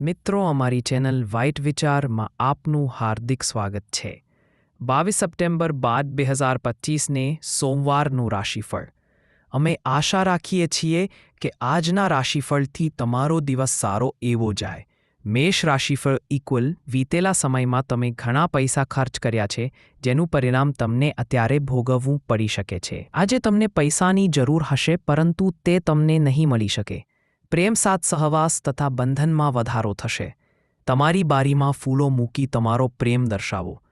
મિત્રો, અમારી channel white વિચારમાં આપનું હાર્દિક સ્વાગત છે. બાવીસ સપ્ટેમ્બર બાદ બે હજાર પચીસને સોમવારનું રાશિફળ. અમે આશા રાખીએ છીએ કે આજના રાશિફળથી તમારો દિવસ સારો એવો જાય. મેષ રાશિફળ ઇક્વલ વીતેલા સમયમાં તમે ઘણા પૈસા ખર્ચ કર્યા છે, જેનું પરિણામ તમને અત્યારે ભોગવવું પડી શકે છે. આજે તમને પૈસાની જરૂર હશે, પરંતુ તે તમને નહીં મળી શકે. પ્રેમ સાથ સહવાસ તથા બંધનમાં વધારો થશે. તમારી બારીમાં ફૂલો મૂકી તમારો પ્રેમ દર્શાવો.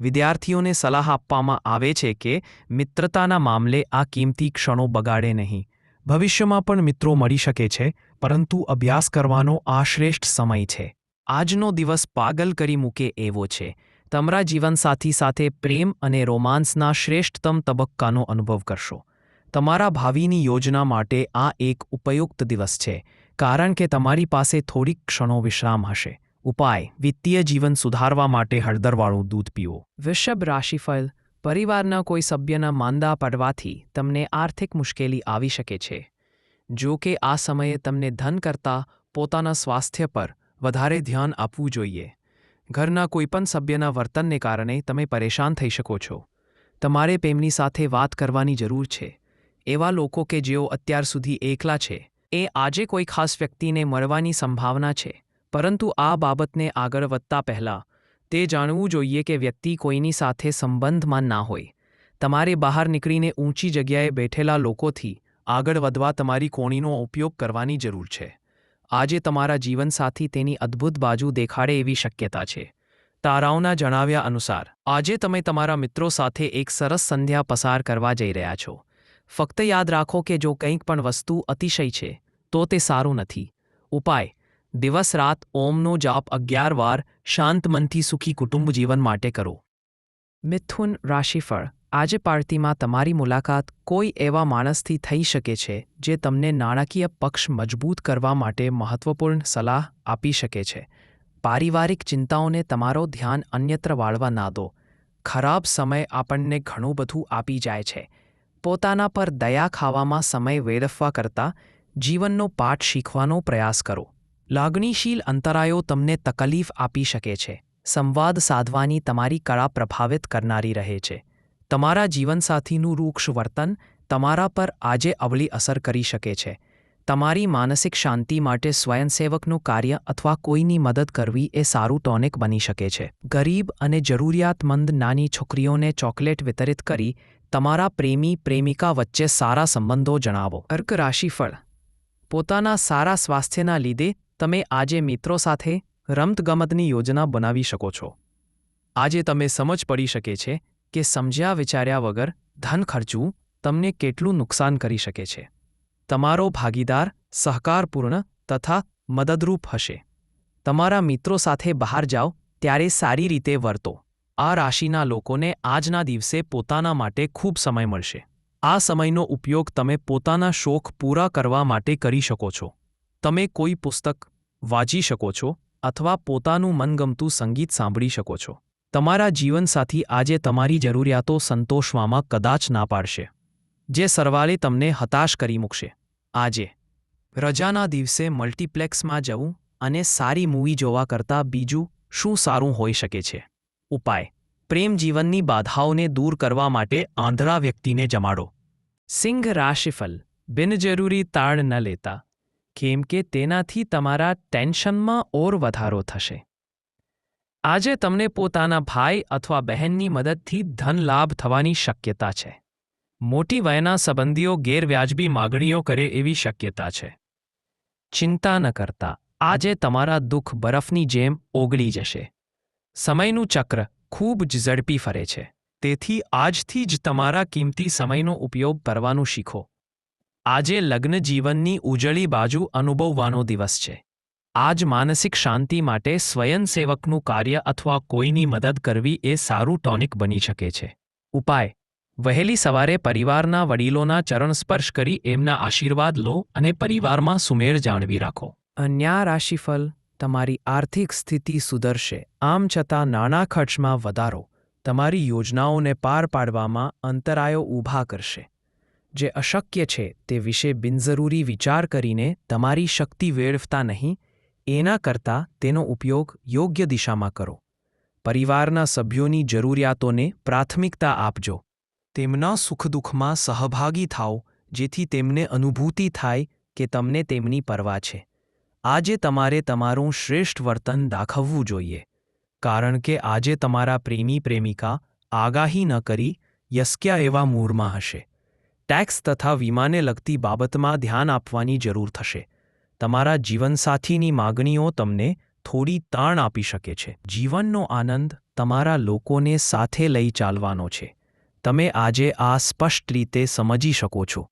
વિદ્યાર્થીઓને સલાહ આપવામાં આવે છે કે મિત્રતાના મામલે આ કિંમતી ક્ષણો બગાડે નહીં. ભવિષ્યમાં પણ મિત્રો મળી શકે છે, પરંતુ અભ્યાસ કરવાનો આ શ્રેષ્ઠ સમય છે. આજનો દિવસ પાગલ કરી મૂકે એવો છે. તમારા જીવનસાથી સાથે પ્રેમ અને રોમાન્સના શ્રેષ્ઠતમ તબક્કાનો અનુભવ કરશો. તમારા ભાવિની યોજના માટે આ એક ઉપયુક્ત દિવસ છે, કારણ કે તમારી પાસે થોડીક ક્ષણો વિશ્રામ હશે. ઉપાય, વિત્તીય જીવન સુધારવા માટે હળદરવાળું દૂધ પીવો વૃષભ રાશિફળ, પરિવારના કોઈ સભ્યના માંદા પડવાથી તમને આર્થિક મુશ્કેલી આવી શકે છે. જો કે આ સમયે તમને ધન કરતાં પોતાના સ્વાસ્થ્ય પર વધારે ધ્યાન આપવું જોઈએ. ઘરના કોઈપણ સભ્યના વર્તનને કારણે તમે પરેશાન થઈ શકો છો. તમારે તેમની સાથે વાત કરવાની જરૂર છે. એવા લોકો કે જેઓ અત્યાર સુધી એકલા છે. એ આજે કોઈ ખાસ વ્યક્તિને મળવાની સંભાવના છે. પરંતુ આ બાબતને આગળ વધતા પહેલાં, તે જાણવું જોઈએ કે વ્યક્તિ કોઈની સાથે સંબંધમાં ના હોય. તમારે બહાર નીકળીને ઊંચી જગ્યાએ બેઠેલા લોકોથી આગળ વધવા તમારી કોણીનો ઉપયોગ કરવાની જરૂર છે. આજે તમારા જીવનસાથી તેની અદ્ભુત બાજુ દેખાડે એવી શક્યતા છે. તારાઓના જણાવ્યા અનુસાર, આજે તમે તમારા મિત્રો સાથે એક સરસ સંધ્યા પસાર કરવા જઈ રહ્યા છો. ફક્ત યાદ રાખો કે જો કંઈક પણ વસ્તુ અતિશય છે, તો તે સારું નથી. ઉપાય, દિવસ રાત ઓમનો જાપ અગિયાર વાર શાંત મનથી સુખી કુટુંબ જીવન માટે કરો. મિથુન રાશિફળ, આજે પાર્ટીમાં તમારી મુલાકાત કોઈ એવા માણસથી થઈ શકે છે, જે તમને નાણાકીય પક્ષ મજબૂત કરવા માટે મહત્વપૂર્ણ સલાહ આપી શકે છે. પારિવારિક ચિંતાઓને તમારો ધ્યાન અન્યત્ર વાળવા ના દો. ખરાબ સમય આપણને ઘણું બધું આપી જાય છે. પોતાના પર દયા ખાવામાં સમય વેડફવા કરતાં જીવનનો પાઠ શીખવાનો પ્રયાસ કરો. લાગણીશીલ અંતરાયો તમને તકલીફ આપી શકે છે. સંવાદ સાધવાની તમારી કળા પ્રભાવિત કરનારી રહે છે. તમારા જીવનસાથીનું રૂક્ષ વર્તન તમારા પર આજે અવળી અસર કરી શકે છે. તમારી માનસિક શાંતિ માટે સ્વયંસેવકનું કાર્ય અથવા કોઈની મદદ કરવી એ સારું ટોનિક બની શકે છે. ગરીબ અને જરૂરિયાતમંદ નાની છોકરીઓને ચોકલેટ વિતરિત કરી તમારા પ્રેમી પ્રેમિકા વચ્ચે સારા સંબંધો જણાવો. અર્ક રાશિફળ પોતાના સારા સ્વાસ્થ્યના લીધે તમે આજે મિત્રો સાથે રમતગમતની યોજના બનાવી શકો છો. આજે તમે સમજ પડી શકે છે કે સમજ્યા વિચાર્યા વગર ધન ખર્ચવું તમને કેટલું નુકસાન કરી શકે છે. તમારો ભાગીદાર સહકારપૂર્ણ તથા મદદરૂપ હશે. તમારા મિત્રો સાથે બહાર જાઓ ત્યારે સારી રીતે વર્તો. આ રાશિના લોકોને આજના દિવસે પોતાના માટે ખૂબ સમય મળશે. આ સમયનો ઉપયોગ તમે પોતાના શોખ પૂરા કરવા માટે કરી શકો છો. તમે કોઈ પુસ્તક વાંચી શકો છો અથવા પોતાનું મનગમતું સંગીત સાંભળી શકો છો. તમારા જીવનસાથી આજે તમારી જરૂરિયાતો સંતોષવામાં કદાચ ના પાડશે. જે સરવાળે તમને હતાશ કરી મૂકશે. આજે, રજાના દિવસે મલ્ટીપ્લેક્સમાં જવું અને સારી મૂવી જોવા કરતાં બીજું શું સારું હોઈ શકે છે? ઉપાય. પ્રેમ જીવનની બાધાઓને દૂર કરવા માટે આંધળા વ્યક્તિને જમાડો. સિંહ રાશિફલ. બિનજરૂરી તાણ ન લેતા. કેમ કે તેનાથી તમારા ટેન્શનમાં ઓર વધારો થશે. આજે તમને પોતાના ભાઈ અથવા બહેનની મદદથી ધન લાભ થવાની શક્યતા છે. મોટી વયના સંબંધીઓ ગેરવ્યાજબી માગણીઓ કરે એવી શક્યતા છે. ચિંતા ન કરતા. આજે તમારા દુઃખ બરફની જેમ ઓગળી જશે. સમયનું ચક્ર ખૂબ જ ઝડપી ફરે છે. તેથી આજથી જ તમારા કિંમતી સમયનો ઉપયોગ કરવાનું શીખો. આજે લગ્ન જીવનની ઉજળી બાજુ અનુભવવાનો દિવસ છે. આજ માનસિક શાંતિ માટે સ્વયંસેવકનું કાર્ય અથવા કોઈની મદદ કરવી એ સારું ટોનિક બની શકે છે. ઉપાય. વહેલી સવારે પરિવારના વડીલોના ચરણ સ્પર્શ કરી એમના આશીર્વાદ લો અને પરિવારમાં સુમેળ જાણવી રાખો. અન્યા રાશિફળ તમારી આર્થિક સ્થિતિ સુધરશે. આમ છતાં નાણાં ખર્ચમાં વધારો. તમારી યોજનાઓને પાર પાડવામાં અંતરાયો ઊભા કરશે. જે અશક્ય છે તે વિશે બિનજરૂરી વિચાર કરીને તમારી શક્તિ વેડફતા નહીં. એના કરતાં તેનો ઉપયોગ યોગ્ય દિશામાં કરો. પરિવારના સભ્યોની જરૂરિયાતોને પ્રાથમિકતા આપજો. તેમના સુખદુઃખમાં સહભાગી થાઓ, જેથી તેમને અનુભૂતિ થાય કે તમને તેમની પરવા છે. આજે તમારે તમારું શ્રેષ્ઠ વર્તન દાખવવું જોઈએ. કારણ કે આજે તમારા પ્રેમી પ્રેમિકા આગાહી ન કરી યસ્ક્યા એવા મૂળમાં હશે. ટેક્સ તથા વીમાને લગતી બાબતમાં ધ્યાન આપવાની જરૂર થશે. તમારા જીવનસાથીની માગણીઓ તમને થોડી તાણ આપી શકે છે. જીવનનો આનંદ તમારા લોકોને સાથે લઈ ચાલવાનો છે. તમે આજે આ સ્પષ્ટ રીતે સમજી શકો છો.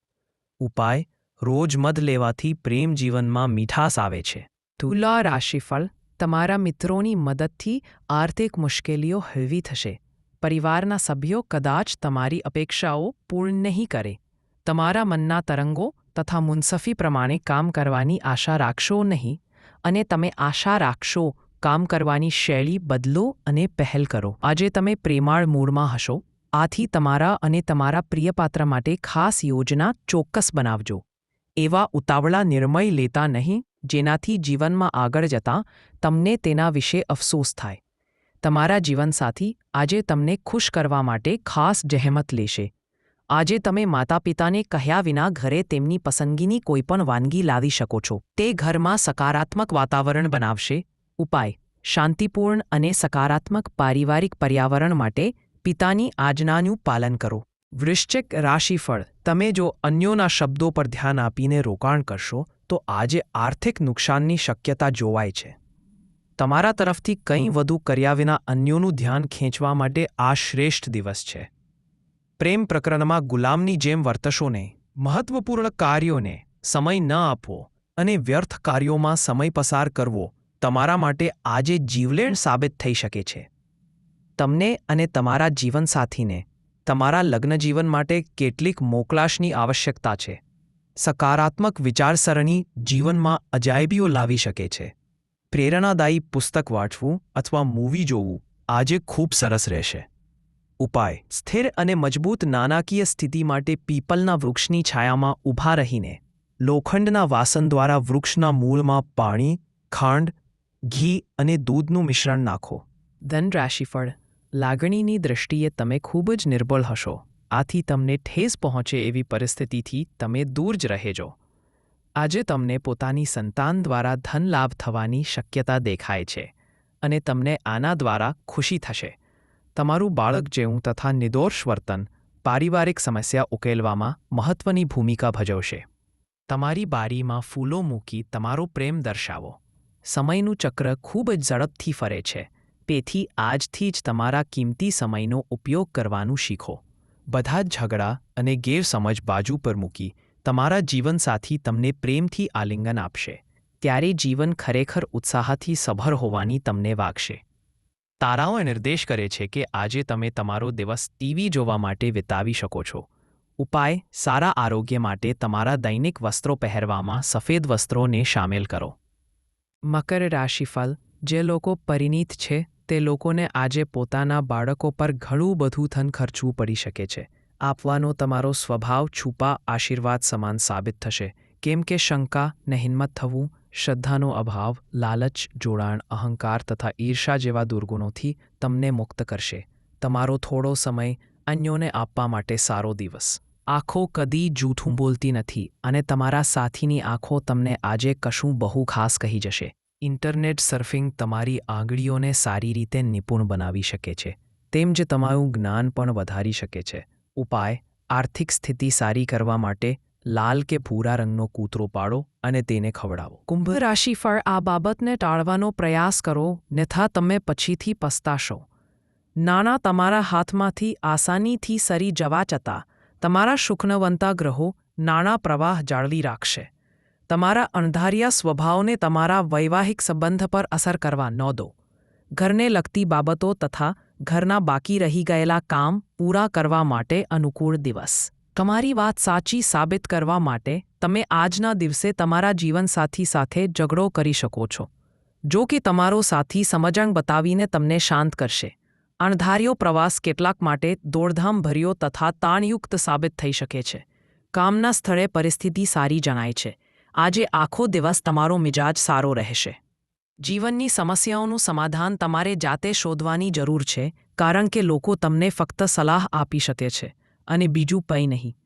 ઉપાય રોજ મધ લેવાથી પ્રેમ જીવનમાં મીઠાસ આવે છે. તુલા રાશિફળ તમારા મિત્રોની મદદથી આર્થિક મુશ્કેલીઓ હળવી થશે. પરિવારના સભ્યો કદાચ તમારી અપેક્ષાઓ પૂર્ણ નહીં કરે. તમારા મનના તરંગો તથા મુનસફી પ્રમાણે કામ કરવાની આશા રાખશો નહીં અને તમે આશા રાખશો કામ કરવાની શૈલી બદલો અને પહેલ કરો. આજે તમે પ્રેમાળ મૂડમાં હશો. આથી તમારા અને તમારા પ્રિયપાત્ર માટે ખાસ યોજના ચોક્કસ બનાવજો. એવા ઉતાવળા નિર્ણય લેતા નહીં, જેનાથી જીવનમાં આગળ જતાં તમને તેના વિશે અફસોસ થાય. તમારા જીવનસાથી આજે તમને ખુશ કરવા માટે ખાસ જહેમત લેશે. આજે તમે માતા પિતાને કહ્યા વિના ઘરે તેમની પસંદગીની કોઈપણ વાનગી લાવી શકો છો. તે ઘરમાં સકારાત્મક વાતાવરણ બનાવશે. ઉપાય, શાંતિપૂર્ણ અને સકારાત્મક પારિવારિક પર્યાવરણ માટે પિતાની આજ્ઞાનું પાલન કરો. વૃશ્ચિક રાશિફળ. તમે જો અન્યોના શબ્દો પર ધ્યાન આપીને રોકાણ કરશો, તો આજે આર્થિક નુકસાનની શક્યતા જોવાય છે. તમારા તરફથી કંઈ વધુ કર્યા વિના અન્યોનું ધ્યાન ખેંચવા માટે આ શ્રેષ્ઠ દિવસ છે. પ્રેમ પ્રકરણમાં ગુલામની જેમ વર્તશો નહીં મહત્વપૂર્ણ કાર્યોને સમય ન આપવો અને વ્યર્થ કાર્યોમાં સમય પસાર કરવો તમારા માટે આજે જીવલેણ સાબિત થઈ શકે છે. તમને અને તમારા જીવનસાથીને તમારા લગ્નજીવન માટે કેટલીક મોકલાશની આવશ્યકતા છે. સકારાત્મક વિચારસરણી જીવનમાં અજાયબીઓ લાવી શકે છે. પ્રેરણાદાયી પુસ્તક વાંચવું અથવા મૂવી જોવું આજે ખૂબ સરસ રહેશે. ઉપાય. સ્થિર અને મજબૂત નાણાકીય સ્થિતિ માટે પીપલના વૃક્ષની છાયામાં ઊભા રહીને, લોખંડના વાસન દ્વારા વૃક્ષના મૂળમાં પાણી, ખાંડ, ઘી અને દૂધનું મિશ્રણ નાખો. ધન રાશિફળ લાગણીની દૃષ્ટિએ તમે ખૂબ જ નિર્બળ હશો. આથી તમને ઠેસ પહોંચે એવી પરિસ્થિતિથી તમે દૂર જ રહેજો. આજે તમને પોતાની સંતાન દ્વારા ધન લાભ થવાની શક્યતા દેખાય છે અને તમને આના દ્વારા ખુશી થશે. તમારું બાળક જેવું તથા નિર્દોષ વર્તન પારિવારિક સમસ્યા ઉકેલવામાં મહત્વની ભૂમિકા ભજવશે. તમારી બારીમાં ફૂલો મૂકી તમારો પ્રેમ દર્શાવો. સમયનું ચક્ર ખૂબ જ ઝડપથી ફરે છે. તેથી આજથી જ તમારા કિંમતી સમયનો ઉપયોગ કરવાનું શીખો. બધા જ ઝઘડા અને ગેરસમજ બાજુ પર મૂકી તમારા જીવનસાથી તમને પ્રેમથી આલિંગન આપશે. ત્યારે જીવન ખરેખર ઉત્સાહથી સભર હોવાની તમને વાગશે. તારાઓ નિર્દેશ કરે છે કે આજે તમે તમારો દિવસ ટીવી જોવા માટે વિતાવી શકો છો. ઉપાય, સારા આરોગ્ય માટે તમારા દૈનિક વસ્ત્રો પહેરવામાં સફેદ વસ્ત્રોને સામેલ કરો. મકર રાશિફળ જે લોકો પરિણીત છે તે લોકોને આજે પોતાના બાળકો પર ઘણું બધું ધન ખર્ચવું પડી શકે છે. આપવાનો તમારો સ્વભાવ, છુપા, આશીર્વાદ સમાન સાબિત થશે. કેમ કે શંકા ને હિંમત થવું, શ્રદ્ધાનો અભાવ, લાલચ, જોડાણ, અહંકાર તથા ઈર્ષા જેવા દુર્ગુણોથી તમને મુક્ત કરશે. તમારો થોડો સમય અન્યોને આપવા માટે સારો દિવસ. આંખો કદી જૂઠું બોલતી નથી અને તમારા સાથીની આંખો તમને આજે કશું બહુ ખાસ કહી જશે. ઇન્ટરનેટ સર્ફિંગ તમારી આંગળીઓને સારી રીતે નિપુણ બનાવી શકે છે, તેમ જ તમારું જ્ઞાન પણ વધારી શકે છે. ઉપાય, આર્થિક સ્થિતિ સારી કરવા માટે લાલ કે ભૂરા રંગનો કૂતરો પાડો અને તેને ખવડાવો. કુંભ રાશિફળ આ બાબતને ટાળવાનો પ્રયાસ કરો ન્યથા તમે પછીથી પસ્તાશો. નાણાં તમારા હાથમાંથી આસાનીથી સરી જવા છતાં તમારા શુકનવંતા ગ્રહો નાણાં પ્રવાહ જાળવી રાખશે. તમારા અણધાર્યા સ્વભાવને તમારા વૈવાહિક સંબંધ પર અસર કરવા ન દો. ઘરને લગતી બાબતો તથા ઘરના બાકી રહી ગયેલા કામ પૂરા કરવા માટે અનુકૂળ દિવસ. તમારી વાત સાચી સાબિત કરવા માટે તમે આજના દિવસે તમારા જીવનસાથી સાથે ઝઘડો કરી શકો છો. જો કે તમારો સાથી સમજણ બતાવીને તમને શાંત કરશે. અણધાર્યો પ્રવાસ કેટલાક માટે દોડધામ ભર્યો તથા તાણયુક્ત સાબિત થઈ શકે છે. કામના સ્થળે પરિસ્થિતિ સારી જણાય છે. આજે આખો દિવસ તમારો મિજાજ સારો રહેશે. જીવનની સમસ્યાઓનું સમાધાન તમારે જાતે શોધવાની જરૂર છે, કારણ કે લોકો તમને ફક્ત સલાહ આપી શકે છે અને બીજું કંઈ નહીં.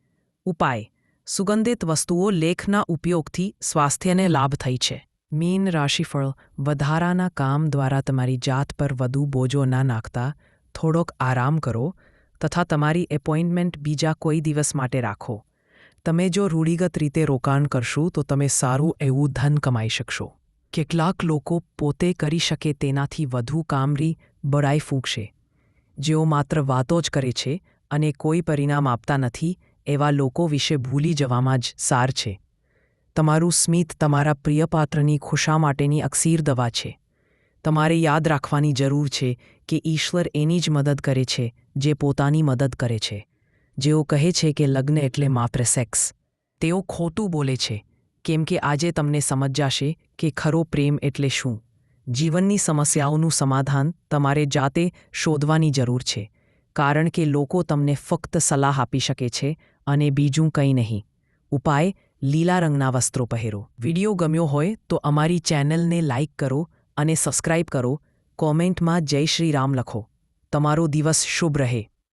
ઉપાય. સુગંધિત વસ્તુઓ લેખના ઉપયોગથી સ્વાસ્થ્યને લાભ થઈ છે. મીન રાશિફળ વધારાના કામ દ્વારા તમારી જાત પર વધુ બોજો ના નાખતા, થોડોક આરામ કરો તથા તમારી એપોઇન્ટમેન્ટ બીજા કોઈ દિવસ માટે રાખો. તમે જો રૂઢિગત રીતે રોકાણ કરશો, તો તમે સારું એવું ધન કમાઈ શકશો. કેટલાક લોકો પોતે કરી શકે તેનાથી વધુ કામરી બળાઈ ફૂંકશે. જેઓ માત્ર વાતો જ કરે છે અને કોઈ પરિણામ આપતા નથી, એવા લોકો વિશે ભૂલી જવામાં જ સાર છે. તમારું સ્મિત તમારા પ્રિયપાત્રની ખુશા માટેની અક્ષીર દવા છે. તમારે યાદ રાખવાની જરૂર છે કે ઈશ્વર એની જ મદદ કરે છે, જે પોતાની મદદ કરે છે. જેઓ કહે છે કે લગ્ન એટલે માત્ર સેક્સ તેઓ ખોટું બોલે છે, કેમ કે આજે તમને સમજાશે કે ખરો પ્રેમ એટલે શું. જીવનની સમસ્યાઓનું સમાધાન તમારે જાતે શોધવાની જરૂર છે, કારણ કે લોકો તમને ફક્ત સલાહ આપી શકે છે અને બીજું કંઈ નહીં. ઉપાય, લીલા રંગના વસ્ત્રો પહેરો. વિડિયો ગમ્યો હોય તો અમારી ચેનલને લાઇક કરો અને સબસ્ક્રાઇબ કરો. કોમેન્ટમાં જય શ્રી રામ લખો. તમારો દિવસ શુભ રહે.